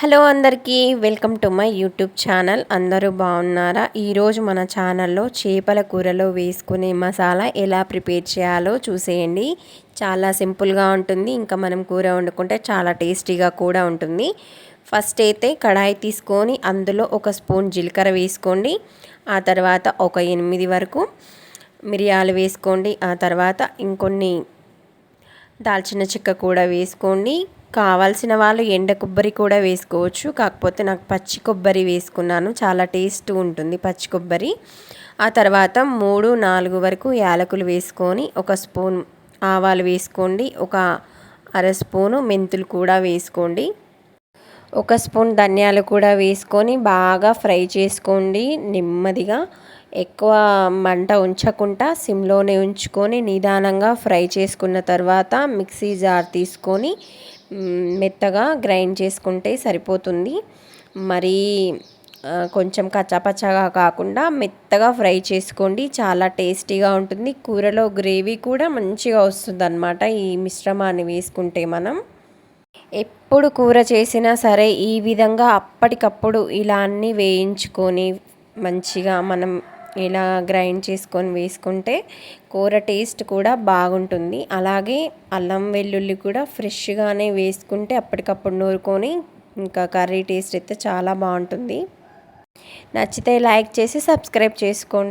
Hello అందరికీ welcome to my YouTube channel. అందరూ బాగున్నారా? ఈరోజు మన ఛానల్లో చేపల కూరలో వేసుకునే మసాలా ఎలా ప్రిపేర్ చేయాలో చూసేయండి. చాలా సింపుల్గా ఉంటుంది. ఇంకా మనం కూర వండుకుంటే చాలా టేస్టీగా కూడా ఉంటుంది. ఫస్ట్ అయితే కడాయి తీసుకొని అందులో ఒక స్పూన్ జీలకర్ర వేసుకోండి. ఆ తర్వాత ఒక ఎనిమిది వరకు మిరియాలు వేసుకోండి. ఆ తర్వాత ఇంకొన్ని దాల్చిన చెక్క కూడా వేసుకోండి. కావాల్సిన వాళ్ళు ఎండ కొబ్బరి కూడా వేసుకోవచ్చు. కాకపోతే నాకు పచ్చి కొబ్బరి వేసుకున్నాను. చాలా టేస్ట్ ఉంటుంది పచ్చి కొబ్బరి. ఆ తర్వాత మూడు నాలుగు వరకు యాలకులు వేసుకొని ఒక స్పూన్ ఆవాలు వేసుకోండి. ఒక అర స్పూను మెంతులు కూడా వేసుకోండి. ఒక స్పూన్ ధనియాలు కూడా వేసుకొని బాగా ఫ్రై చేసుకోండి. నెమ్మదిగా ఎక్కువ మంట ఉంచకుండా సిమ్లోనే ఉంచుకొని నిదానంగా ఫ్రై చేసుకున్న తర్వాత మిక్సీ జార్ తీసుకొని మెత్తగా గ్రైండ్ చేసుకుంటే సరిపోతుంది. మరీ కొంచెం కచ్చాపచ్చాగా కాకుండా మెత్తగా ఫ్రై చేసుకోండి. చాలా టేస్టీగా ఉంటుంది. కూరలో గ్రేవీ కూడా మంచిగా వస్తుంది అన్నమాట ఈ మిశ్రమాన్ని వేసుకుంటే మనం. ఎప్పుడు కూర చేసినా సరే ఈ విధంగా అప్పటికప్పుడు ఇలా అన్నీ వేయించుకొని మంచిగా మనం ఇలా గ్రైండ్ చేసుకొని వేసుకుంటే కూర టేస్ట్ కూడా బాగుంటుంది. అలాగే అల్లం వెల్లుల్లి కూడా ఫ్రెష్గానే వేసుకుంటే అప్పటికప్పుడు నూరుకొని ఇంకా కర్రీ టేస్ట్ అయితే చాలా బాగుంటుంది. నచ్చితే లైక్ చేసి సబ్స్క్రైబ్ చేసుకోండి.